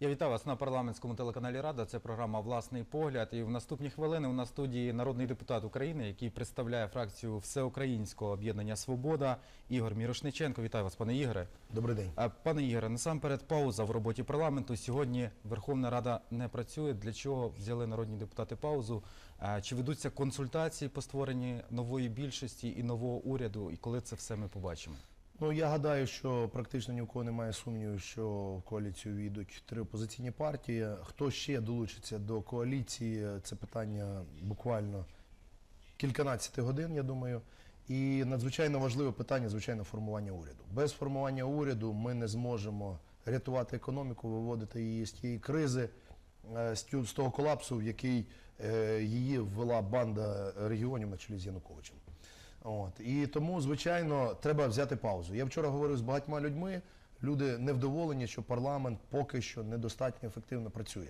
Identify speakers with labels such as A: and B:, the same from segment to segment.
A: Я вітаю вас на парламентському телеканалі Рада. Це програма Власний погляд. І в наступні хвилини у нас студії народний депутат України, який представляє фракцію Всеукраїнського об'єднання Свобода Ігор Мірошниченко. Вітаю вас, пане Ігоре.
B: Добрий день.
A: Пане Ігоре, насамперед пауза в роботі парламенту. Сьогодні Верховна Рада не працює. Для чого взяли народні депутати паузу? Чи ведуться консультації по створенні нової більшості і нового уряду? І коли це все ми побачимо?
B: Ну я гадаю, що практично ні у кого немає сумніву, що в коаліцію війдуть три опозиційні партії. Хто ще долучиться до коаліції? Це питання буквально кільканадцяти годин, я думаю. І надзвичайно важливе питання, звичайно, формування уряду. Без формування уряду ми не зможемо рятувати економіку, виводити її з тієї кризи, е, з того колапсу, в який е, її ввела банда регіонів на чолі з Януковичем. От. І тому, звичайно, треба взяти паузу. Я вчора говорив з багатьма людьми. Люди невдоволені, що парламент поки що недостатньо ефективно працює.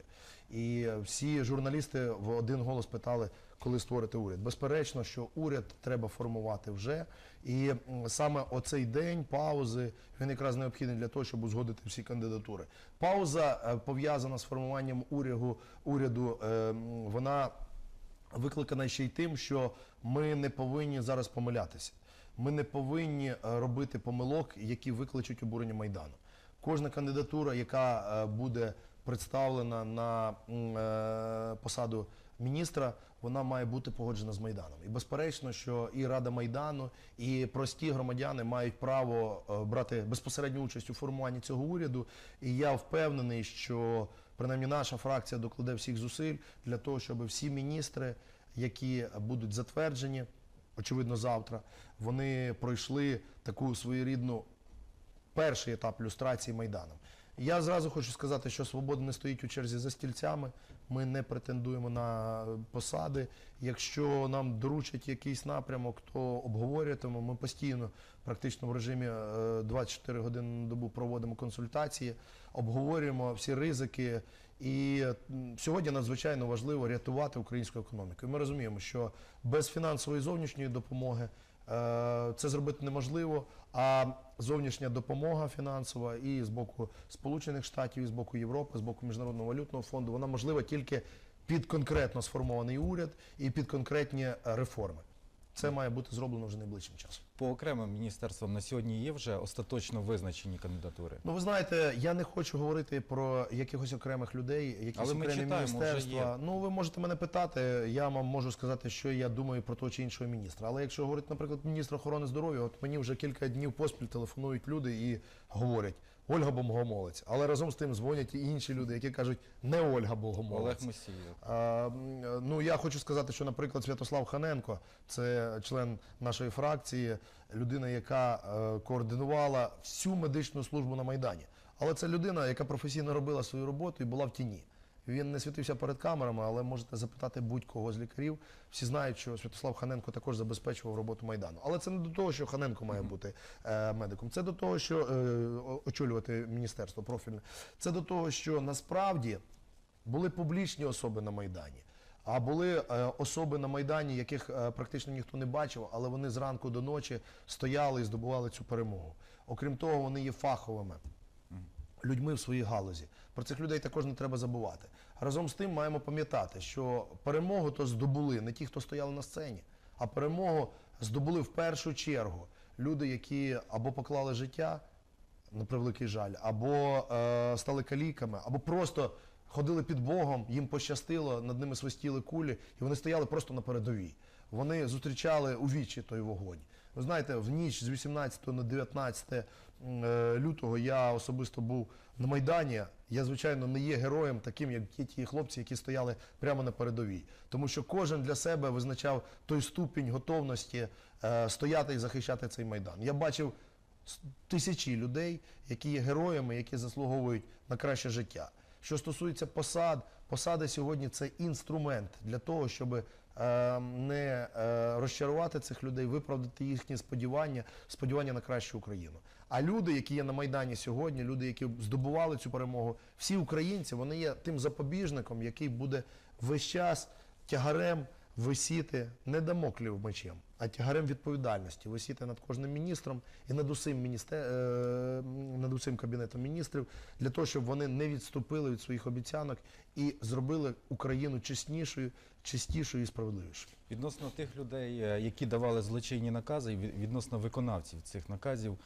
B: І всі журналісти в один голос питали, коли створити уряд. Безперечно, що уряд треба формувати вже. І саме оцей день паузи він якраз необхідний для того, щоб узгодити всі кандидатури. Пауза е, пов'язана з формуванням уряду, уряду е, вона викликана ще й тим, що ми не повинні зараз помилятися. Ми не повинні е, робити помилок, які викличуть обурення Майдану. Кожна кандидатура, яка е, буде представлена на е, посаду міністра, вона має бути погоджена з Майданом. І безперечно, що і Рада Майдану, і прості громадяни мають право брати безпосередню участь у формуванні цього уряду. І я впевнений, що принаймні наша фракція докладе всіх зусиль для того, щоб всі міністри, які будуть затверджені, очевидно, завтра, вони пройшли таку своєрідну перший етап люстрації Майданом. Я зразу хочу сказати, що свобода не стоїть у черзі за стільцями. Ми не претендуємо на посади. Якщо нам доручать якийсь напрямок, то обговорюватимемо. Ми постійно, практично в режимі е, 24 години на добу проводимо консультації, обговорюємо всі ризики. І сьогодні надзвичайно важливо рятувати українську економіку. І ми розуміємо, що без фінансової зовнішньої допомоги Е, Це зробити неможливо, а зовнішня допомога фінансова і з боку Сполучених Штатів, і з боку Європи, з боку Міжнародного валютного фонду, вона можлива тільки під конкретно сформований уряд і під конкретні е, реформи. Це має бути зроблено вже найближчим часом.
A: По окремим міністерствам на сьогодні є вже остаточно визначені кандидатури.
B: Ну, ви знаєте, я не хочу говорити про якихось окремих людей, якісь
A: Але ми
B: окремі
A: читаємо,
B: міністерства. Ну, ви можете мене питати, я вам можу сказати, що я думаю про того чи іншого міністра. Але якщо говорити, наприклад, міністр охорони здоров'я, от мені вже кілька днів поспіль телефонують люди і говорять. Ольга Богомолець, але разом з тим дзвонять і інші люди, які кажуть, не Ольга Богомолець.
A: Олег.
B: А, ну я хочу сказати, що, наприклад, Святослав Ханенко, це член нашої фракції, людина, яка е, координувала всю медичну службу на Майдані. Але це людина, яка професійно робила свою роботу і була в тіні. Він не світився перед камерами, але можете запитати будь-кого з лікарів. Всі знають, що Святослав Ханенко також забезпечував роботу Майдану. Але це не до того, що Ханенко має бути е, медиком. Це до того, що е, очолювати міністерство профільне. Це до того, що насправді були публічні особи на Майдані. А були е, особи на Майдані, яких е, практично ніхто не бачив, але вони зранку до ночі стояли і здобували цю перемогу. Окрім того, вони є фаховими людьми в своїй галузі. Про цих людей також не треба забувати. Разом з тим маємо пам'ятати, що перемогу то здобули не ті, хто стояли на сцені, а перемогу здобули в першу чергу люди, які або поклали життя, на превеликий жаль, або е, стали каліками, або просто ходили під Богом, їм пощастило, над ними свистіли кулі, і вони стояли просто на передовій. Вони зустрічали у вічі той вогонь. Ви знаєте, в ніч з 18 на 19 м, е, лютого я особисто був на Майдані. Я, звичайно, не є героєм таким, як ті хлопці, які стояли прямо на передовій. Тому що кожен для себе визначав той ступінь готовності е, стояти і захищати цей майдан. Я бачив тисячі людей, які є героями, які заслуговують на краще життя. Що стосується посад, посади сьогодні це інструмент для того, щоб е, не е, розчарувати цих людей, виправдати їхні сподівання, сподівання на кращу Україну. А люди, які є на Майдані сьогодні, люди, які здобували цю перемогу, всі українці, вони є тим запобіжником, який буде весь час тягарем висіти не дамоклів мечем, а тягарем відповідальності, висіти над кожним міністром і над усім, міністе... е, над усім кабінетом міністрів для того, щоб вони не відступили від своїх обіцянок і зробили Україну чеснішою, чистішою і справедливішою.
A: Відносно тих людей, е, які давали злочинні накази, відносно виконавців цих наказів,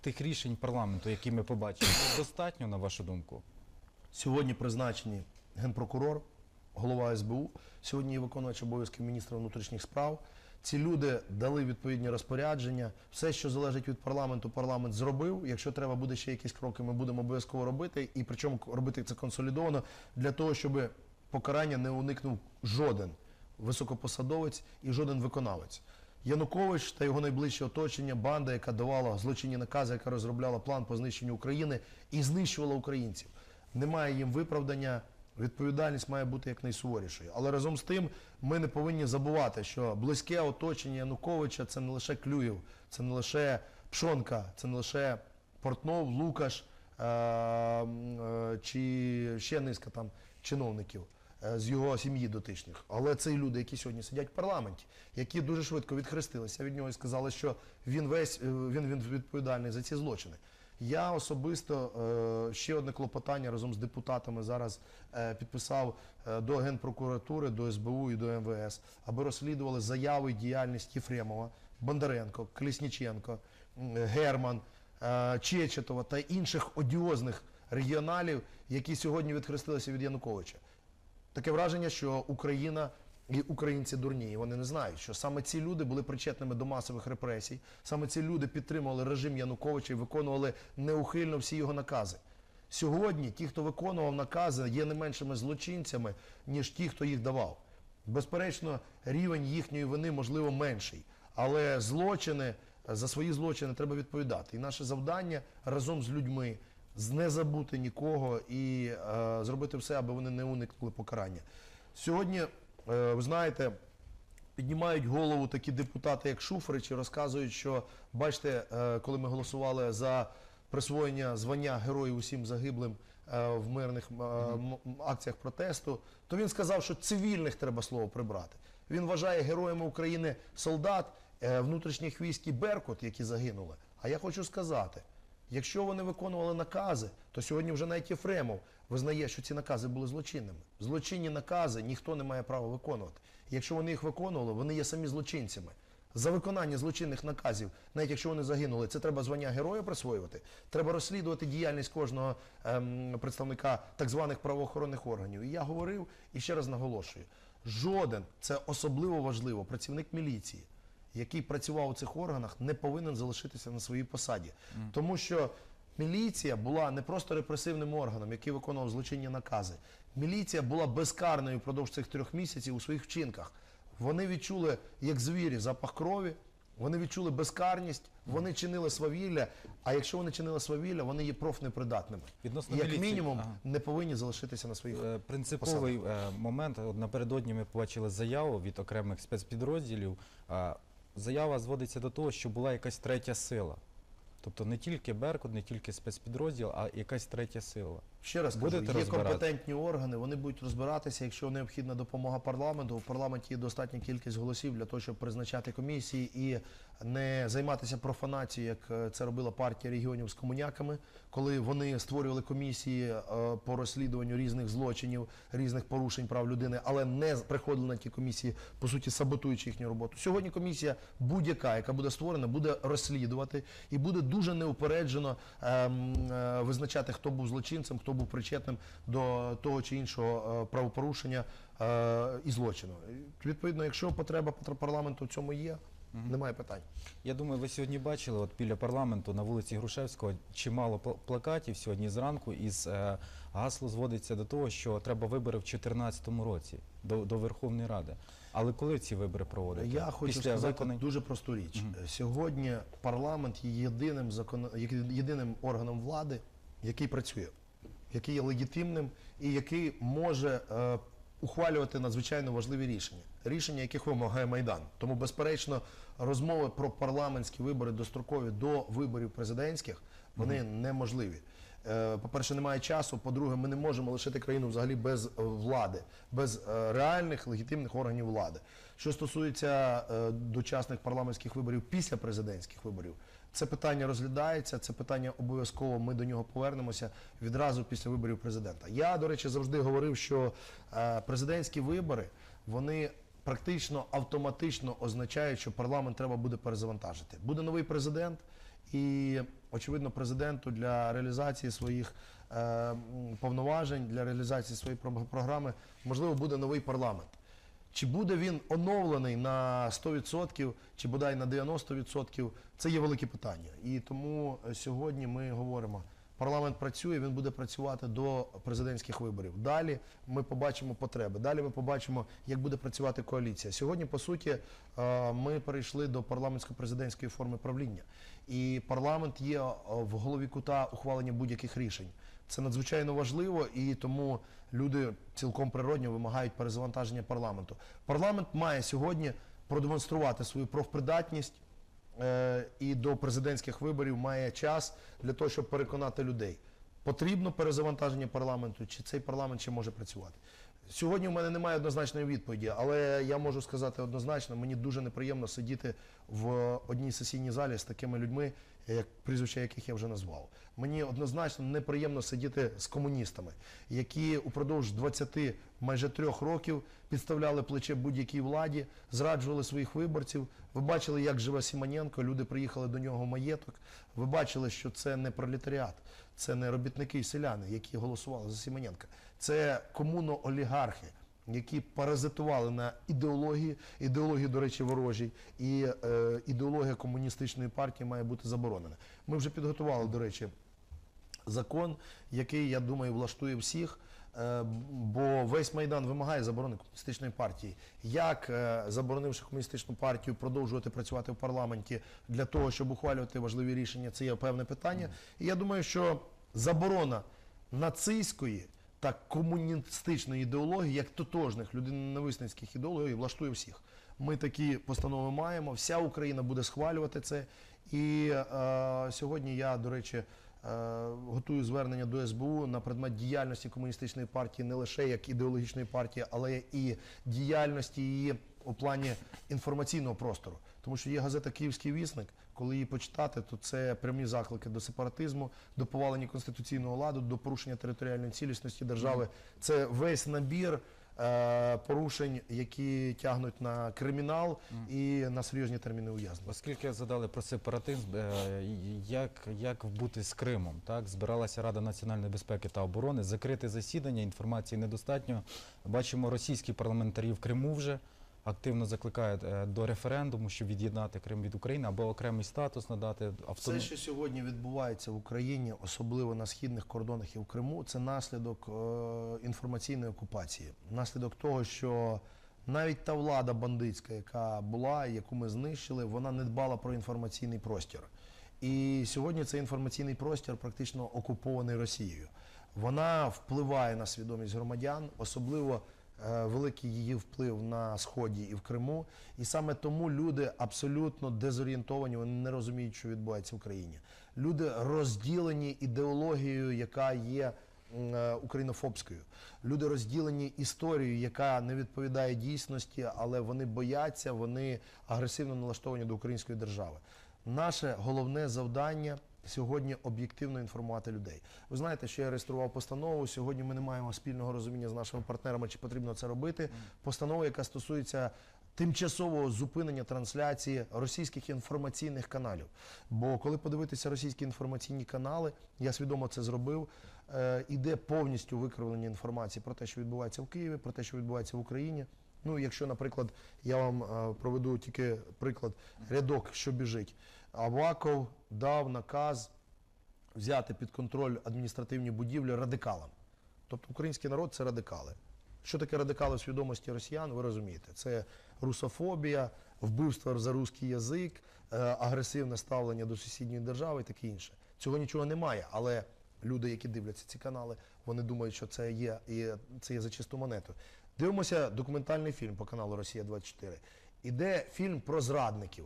A: тих рішень парламенту, які ми побачили, достатньо, на вашу думку?
B: Сьогодні призначені генпрокурор, голова СБУ, сьогодні виконувач обов'язків міністра внутрішніх справ. Ці люди дали відповідні розпорядження. Все, що залежить від парламенту, парламент зробив. Якщо треба буде ще якісь кроки, ми будемо обов'язково робити. І причому робити це консолідовано для того, щоб покарання не уникнув жоден високопосадовець і жоден виконавець. Янукович та його найближче оточення, банда, яка давала злочинні накази, яка розробляла план по знищенню України і знищувала українців. Немає їм виправдання. Відповідальність має бути якнайсуворішою. Але разом з тим ми не повинні забувати, що близьке оточення Януковича це не лише Клюєв, це не лише Пшонка, це не лише Портнов, Лукаш е- е, чи ще низка там чиновників е, з його сім'ї дотичних. Але це і люди, які сьогодні сидять в парламенті, які дуже швидко відхрестилися від нього і сказали, що він весь він, він відповідальний за ці злочини. Я особисто е, ще одне клопотання разом з депутатами зараз е, підписав е, до Генпрокуратури, до СБУ і до МВС, аби розслідували заяви і діяльність Єфремова, Бондаренко, Колісніченко, м, Герман, Чечетова та інших одіозних регіоналів, які сьогодні відхрестилися від Януковича. Таке враження, що Україна і українці дурні. І вони не знають, що саме ці люди були причетними до масових репресій, саме ці люди підтримували режим Януковича і виконували неухильно всі його накази. Сьогодні ті, хто виконував накази, є не меншими злочинцями, ніж ті, хто їх давав. Безперечно, рівень їхньої вини можливо менший, але злочини за свої злочини треба відповідати. І наше завдання разом з людьми не забути нікого і е, зробити все, аби вони не уникнули покарання. Сьогодні, ви знаєте, піднімають голову такі депутати, як Шуфрич, і розказують, що бачите, е, коли ми голосували за присвоєння звання героїв усім загиблим е, в мирних е, акціях протесту, то він сказав, що цивільних треба слово прибрати. Він вважає героями України солдат е, внутрішніх військ і Беркут, які загинули. А я хочу сказати, Якщо вони виконували накази, то сьогодні вже навіть Єфремов визнає, що ці накази були злочинними. Злочинні накази ніхто не має права виконувати. Якщо вони їх виконували, вони є самі злочинцями. За виконання злочинних наказів, навіть якщо вони загинули, це треба звання героя присвоювати. Треба розслідувати діяльність кожного ем, представника так званих правоохоронних органів. І я говорив і ще раз наголошую: жоден, це особливо важливо, працівник міліції, який працював у цих органах, не повинен залишитися на своїй посаді. Тому що міліція була не просто репресивним органом, який виконував злочинні накази. Міліція була безкарною впродовж цих трьох місяців у своїх вчинках. Вони відчули, як звірі, запах крові, вони відчули безкарність, вони чинили свавілля. А якщо вони чинили свавілля, вони є профнепридатними.
A: Відносно
B: Як
A: міліції,
B: мінімум,
A: ага.
B: не повинні залишитися на своїх
A: Е, Принциповий е, момент. Напередодні ми побачили заяву від окремих спецпідрозділів. Заява зводиться до того, що була якась третя сила. Тобто не тільки Беркут, не тільки спецпідрозділ, а якась третя сила.
B: Ще раз
A: Будете
B: кажу, є
A: розбиратися?
B: компетентні органи, вони будуть розбиратися, якщо необхідна допомога парламенту. У парламенті є достатня кількість голосів для того, щоб призначати комісії і не займатися профанацією, як е, це робила партія регіонів з комуняками, коли вони створювали комісії е, по розслідуванню різних злочинів, різних порушень прав людини, але не приходили на ті комісії, по суті, саботуючи їхню роботу. Сьогодні комісія будь-яка, яка буде створена, буде розслідувати і буде дуже неупереджено ем, е, визначати, хто був злочинцем, хто був причетним до того чи іншого е, правопорушення е, і злочину. Відповідно, якщо потреба парламенту в цьому є, немає питань.
A: Я думаю, ви сьогодні бачили от біля парламенту на вулиці Грушевського чимало плакатів сьогодні зранку. Із е, гасло зводиться до того, що треба вибори в 2014 році до, до Верховної Ради. Але коли ці вибори проводити?
B: Я хочу
A: Після
B: сказати
A: виконань-
B: дуже просту річ. Сьогодні парламент є єдиним закон... єдиним органом влади, який працює, який є легітимним і який може е, ухвалювати надзвичайно важливі рішення, рішення, яких вимагає Майдан. Тому, безперечно, розмови про парламентські вибори дострокові до виборів президентських вони неможливі. Е, По-перше, немає часу. По-друге, ми не можемо лишити країну взагалі без е, влади, без е, реальних легітимних органів влади. Що стосується дочасних парламентських виборів після президентських виборів, це питання розглядається, це питання обов'язково. Ми до нього повернемося відразу після виборів президента. Я, до речі, завжди говорив, що е, президентські вибори вони практично автоматично означають, що парламент треба буде перезавантажити. Буде новий президент, і очевидно, президенту для реалізації своїх е, повноважень, для реалізації своєї про- програми, можливо, буде новий парламент. Чи буде він оновлений на 100%, чи бодай на 90%, це є велике питання. І тому е, сьогодні ми говоримо, парламент працює, він буде працювати до президентських виборів. Далі ми побачимо потреби, далі ми побачимо, як буде працювати коаліція. Сьогодні, по суті, е, ми перейшли до парламентсько-президентської форми правління. І парламент є е, в голові кута ухвалення будь-яких рішень. Це надзвичайно важливо, і тому люди цілком природньо вимагають перезавантаження парламенту. Парламент має сьогодні продемонструвати свою профпридатність е, і до президентських виборів має час для того, щоб переконати людей. Потрібно перезавантаження парламенту, чи цей парламент ще може працювати. Сьогодні в мене немає однозначної відповіді, але я можу сказати однозначно, мені дуже неприємно сидіти в одній сесійній залі з такими людьми, як прізвища яких я вже назвав. Мені однозначно неприємно сидіти з комуністами, які упродовж 20 майже трьох років підставляли плече будь-якій владі, зраджували своїх виборців. Ви бачили, як живе Сімоненко. Люди приїхали до нього в маєток. Ви бачили, що це не пролетаріат, це не робітники і селяни, які голосували за Сімоненка. Це комуно-олігархи, які паразитували на ідеології, ідеології, до речі, ворожій, і е, ідеологія комуністичної партії має бути заборонена. Ми вже підготували, до речі, закон, який, я думаю, влаштує всіх. е, Бо весь майдан вимагає заборони комуністичної партії. Як е, заборонивши комуністичну партію, продовжувати працювати в парламенті для того, щоб ухвалювати важливі рішення, це є певне питання. І я думаю, що заборона нацистської та комуністичної ідеології, як тотожних людиноненависницьких ідеологій, влаштує всіх. Ми такі постанови маємо. Вся Україна буде схвалювати це. І е, сьогодні я, до речі, е, готую звернення до СБУ на предмет діяльності комуністичної партії не лише як ідеологічної партії, але і діяльності її у плані інформаційного простору. Тому що є газета Київський вісник. Коли її почитати, то це прямі заклики до сепаратизму, до повалення конституційного ладу, до порушення територіальної цілісності держави. Це весь набір е, порушень, які тягнуть на кримінал і на серйозні терміни ув'язнення.
A: Оскільки задали про сепаратизм, е, як, як бути з Кримом? Так, збиралася Рада національної безпеки та оборони, закрите засідання, інформації недостатньо. Бачимо, російські парламентарі в Криму вже активно закликають е, до референдуму, щоб від'єднати Крим від України або окремий статус надати
B: Все, що сьогодні відбувається в Україні, особливо на східних кордонах і в Криму, це наслідок е, інформаційної окупації. Наслідок того, що навіть та влада бандитська, яка була, яку ми знищили, вона не дбала про інформаційний простір. І сьогодні цей інформаційний простір практично окупований Росією. Вона впливає на свідомість громадян, особливо великий її вплив на сході і в Криму. І саме тому люди абсолютно дезорієнтовані, вони не розуміють, що відбувається в Україні. Люди розділені ідеологією, яка є е, українофобською. Люди розділені історією, яка не відповідає дійсності, але вони бояться, вони агресивно налаштовані до української держави. Наше головне завдання сьогодні об'єктивно інформувати людей. Ви знаєте, що я реєстрував постанову. Сьогодні ми не маємо спільного розуміння з нашими партнерами, чи потрібно це робити. Постанова, яка стосується тимчасового зупинення трансляції російських інформаційних каналів. Бо коли подивитися російські інформаційні канали, я свідомо це зробив. е, Іде повністю викривлення інформації про те, що відбувається в Києві, про те, що відбувається в Україні. Ну, якщо, наприклад, я вам е, проведу тільки приклад рядок, що біжить. Аваков дав наказ взяти під контроль адміністративні будівлі радикалам. Тобто український народ це радикали. Що таке радикали в свідомості росіян, ви розумієте? Це русофобія, вбивство за русський язик, е, агресивне ставлення до сусідньої держави і таке інше. Цього нічого немає, але люди, які дивляться ці канали, вони думають, що це є і це є за чисту монету. Дивимося документальний фільм по каналу Росія 24 Іде фільм про зрадників.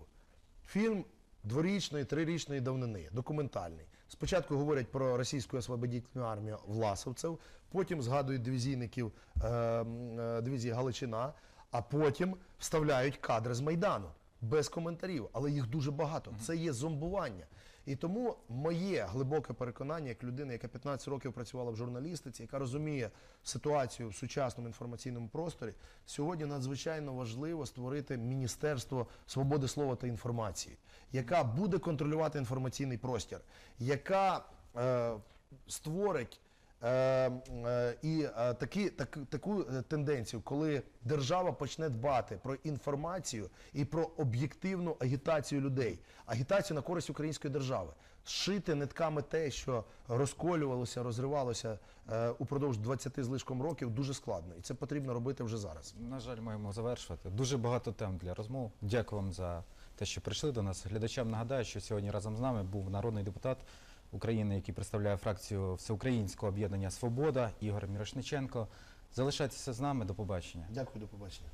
B: Фільм дворічної, трирічної давнини, документальний. Спочатку говорять про російську освободітельну армію власовців, потім згадують дивізійників е, е, дивізії Галичина, а потім вставляють кадри з Майдану без коментарів, але їх дуже багато. Це є зомбування. І тому моє глибоке переконання, як людина, яка 15 років працювала в журналістиці, яка розуміє ситуацію в сучасному інформаційному просторі, сьогодні надзвичайно важливо створити Міністерство свободи слова та інформації, яка буде контролювати інформаційний простір, яка е, створить і е, такі, так, таку е, тенденцію, коли держава почне дбати про інформацію і про об'єктивну агітацію людей, агітацію на користь української держави. Зшити нитками те, що розколювалося, розривалося е, упродовж 20 з лишком років, дуже складно, і це потрібно робити вже зараз.
A: На жаль, маємо завершувати. Дуже багато тем для розмов. Дякую вам за те, що прийшли до нас. Глядачам нагадаю, що сьогодні разом з нами був народний депутат України, який представляє фракцію Всеукраїнського об'єднання Свобода Ігор Мірошниченко. Залишайтеся з нами. До побачення.
B: Дякую, до побачення.